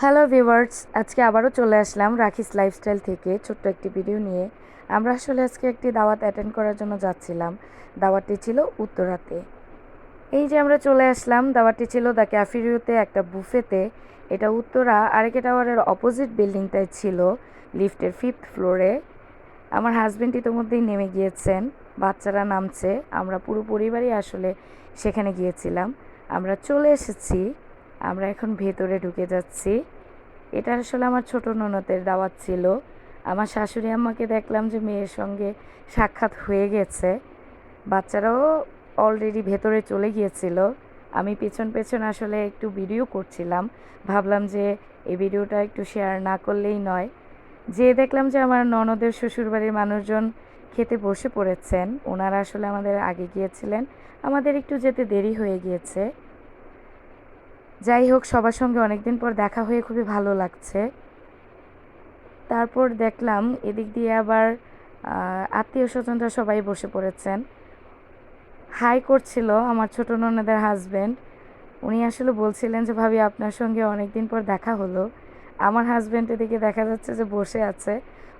Hello viewers আজকে আবারও চলে আসলাম রাখিস লাইফস্টাইল থেকে ছোট্ট একটি ভিডিও নিয়ে। আমরা আসলে আজকে একটি দাওয়াত অ্যাটেন্ড করার জন্য যাচ্ছিলাম। দাওয়াতটি ছিল উত্তরাতে। এই যে আমরা চলে আসলাম, দাওয়াতটি ছিল দ্য ক্যাফিরিওতে একটা বুফেতে। এটা উত্তরা আরেকে টাওয়ারের অপোজিট বিল্ডিংটায় ছিল, লিফটের ফিফথ ফ্লোরে আমার হাজব্যান্ড ইতোমধ্যেই নেমে গিয়েছেন, বাচ্চারা নামছে, আমরা পুরো পরিবারই আসলে সেখানে গিয়েছিলাম। আমরা চলে এসেছি আমরা এখন ভেতরে ঢুকে যাচ্ছি। এটা আসলে আমার ছোট ননদের দাওয়াত ছিল। আমার শাশুড়ি আম্মাকে দেখলাম যে মেয়ের সঙ্গে সাক্ষাৎ হয়ে গেছে। বাচ্চারাও অলরেডি ভেতরে চলে গিয়েছিল। আমি পেছন পেছন আসলে একটু ভিডিও করছিলাম। ভাবলাম যে এই ভিডিওটা একটু শেয়ার না করলেই নয়। যে দেখলাম যে আমার ননদের শ্বশুরবাড়ির মানুষজন খেতে বসে পড়েছেন। ওনারা আসলে আমাদের আগে গিয়েছিলেন। আমাদের একটু যেতে দেরি হয়ে গিয়েছে। যাই হোক, সবার সঙ্গে অনেকদিন পর দেখা হয়ে খুবই ভালো লাগছে। তারপর দেখলাম এদিক দিয়ে আবার আত্মীয় স্বজনরা সবাই বসে পড়েছেন। হাই করছিল আমার ছোট ননদের হাজব্যান্ড উনি আসলে বলছিলেন যে, ভাবি, আপনার সঙ্গে অনেকদিন পর দেখা হলো। আমার হাজব্যান্ড এদিকে দেখা যাচ্ছে যে বসে আছে।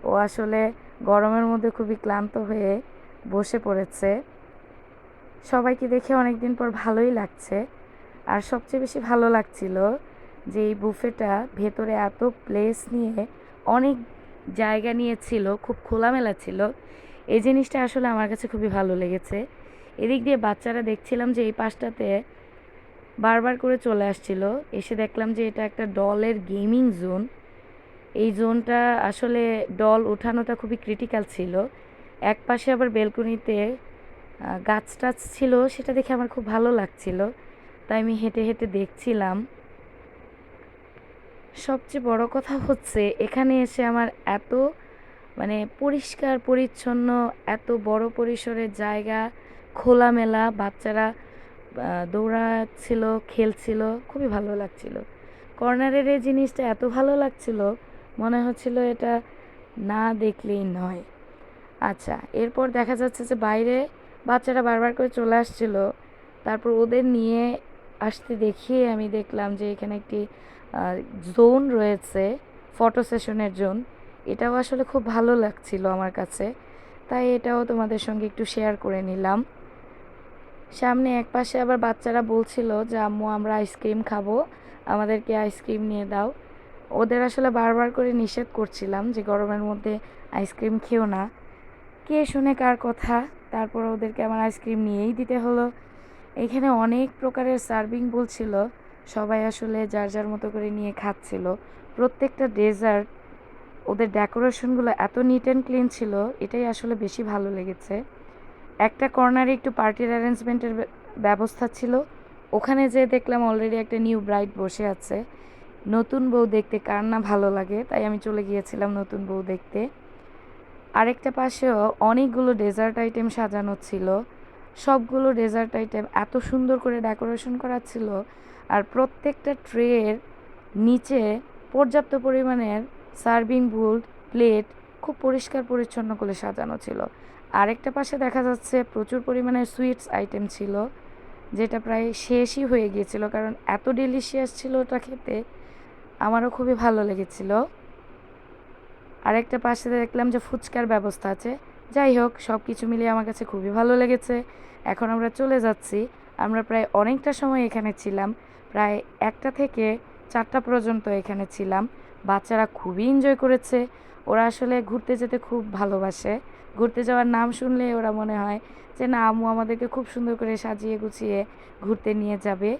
ও আসলে গরমের মধ্যে খুবই ক্লান্ত হয়ে বসে পড়েছে। সবাইকে দেখে অনেকদিন পর ভালোই লাগছে। আর সবচেয়ে বেশি ভালো লাগছিল যে এই বুফেটা ভেতরে এত প্লেস নিয়ে অনেক জায়গা নিয়েছিল, খুব খোলামেলা ছিল। এই জিনিসটা আসলে আমার কাছে খুবই ভালো লেগেছে। এদিক দিয়ে বাচ্চারা দেখছিলাম যে এই পাশটাতে বারবার করে চলে আসছিল। এসে দেখলাম যে এটা একটা ডলের গেমিং জোন এই জোনটা আসলে ডল ওঠানোটা খুবই ক্রিটিক্যাল ছিল। এক পাশে আবার বেলকনিতে গাছ টাছ ছিল, সেটা দেখে আমার খুব ভালো লাগছিল। তাই আমি হেঁটে হেঁটে দেখছিলাম। সবচেয়ে বড় কথা হচ্ছে, এখানে এসে আমার এত মানে পরিষ্কার, পরিচ্ছন্ন, এত বড় পরিসরের জায়গা, খোলামেলা, বাচ্চারা দৌড়াচ্ছিল, খেলছিল, খুবই ভালো লাগছিল। কর্নারের এই জিনিসটা এত ভালো লাগছিল, মনে হচ্ছিল এটা না দেখলেই নয়। আচ্ছা এরপর দেখা যাচ্ছে যে বাইরে বাচ্চারা বারবার করে চলে আসছিল, তারপর ওদের নিয়ে আসতে দেখিয়ে আমি দেখলাম যে এখানে একটি জোন রয়েছে, ফটো সেশনের জোন। এটাও আসলে খুব ভালো লাগছিল আমার কাছে। তাই এটাও তোমাদের সঙ্গে একটু শেয়ার করে নিলাম। সামনে এক পাশে আবার বাচ্চারা বলছিল যে, আম্মু, আমরা আইসক্রিম খাব, আমাদেরকে আইসক্রিম নিয়ে দাও। ওদের আসলে বারবার করে নিষেধ করছিলাম যে, গরমের মধ্যে আইসক্রিম খেও না। কে শুনে কার কথা, তারপর ওদেরকে আমার আইসক্রিম নিয়েই দিতে হলো। এখানে অনেক প্রকারের সার্ভিং বলছিল সবাই আসলে যার যার মতো করে নিয়ে খাচ্ছিল। প্রত্যেকটা ডেজার্ট, ওদের ডেকোরেশনগুলো এত নিট অ্যান্ড ক্লিন ছিল, এটাই আসলে বেশি ভালো লেগেছে। একটা কর্নারে একটু পার্টির অ্যারেঞ্জমেন্টের ব্যবস্থা ছিল। ওখানে যে দেখলাম অলরেডি একটা নিউ ব্রাইড বসে আছে। নতুন বউ দেখতে কার না ভালো লাগে, তাই আমি চলে গিয়েছিলাম নতুন বউ দেখতে। আরেকটা পাশেও অনেকগুলো ডেজার্ট আইটেম সাজানো ছিল। সবগুলো ডেজার্ট আইটেম এত সুন্দর করে ডেকোরেশন করা ছিল আর প্রত্যেকটা ট্রের নিচে পর্যাপ্ত পরিমাণের সার্ভিং বুল, প্লেট খুব পরিষ্কার পরিচ্ছন্ন করে সাজানো ছিল। আরেকটা পাশে দেখা যাচ্ছে প্রচুর পরিমাণে সুইটস আইটেম ছিল, যেটা প্রায় শেষই হয়ে গিয়েছিল কারণ এত ডেলিশিয়াস ছিল ওটা খেতে, আমারও খুবই ভালো লেগেছিল। আরেকটা পাশে দেখলাম যে ফুচকার ব্যবস্থা আছে। যাই হোক সব কিছু মিলিয়ে আমার কাছে খুবই ভালো লেগেছে। এখন আমরা চলে যাচ্ছি। আমরা প্রায় অনেকটা সময় এখানে ছিলাম। প্রায় একটা থেকে চারটা পর্যন্ত এখানে ছিলাম। বাচ্চারা খুবই এনজয় করেছে। ওরা আসলে ঘুরতে যেতে খুব ভালোবাসে। ঘুরতে যাওয়ার নাম শুনলে ওরা মনে হয় যে, না, আম্মু আমাদেরকে খুব সুন্দর করে সাজিয়ে গুছিয়ে ঘুরতে নিয়ে যাবে।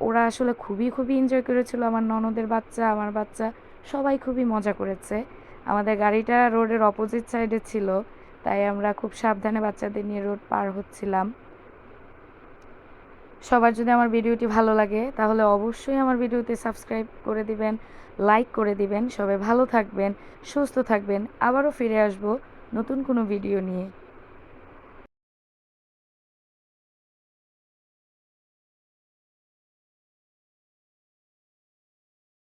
ওরা আসলে খুবই খুবই এনজয় করেছিল। আমার ননদের বাচ্চা, আমার বাচ্চা, সবাই খুবই মজা করেছে। আমাদের গাড়িটা রোডের অপোজিট সাইডে ছিল, তাই আমরা খুব সাবধানে বাচ্চাদের নিয়ে রোড পার হচ্ছিলাম। সবার যদি আমার ভিডিওটি ভালো লাগে, তাহলে অবশ্যই আমার ভিডিওতে সাবস্ক্রাইব করে দিবেন লাইক করে দিবেন। সবাই ভালো থাকবেন, সুস্থ থাকবেন। আবারও ফিরে আসব নতুন কোনো ভিডিও নিয়ে।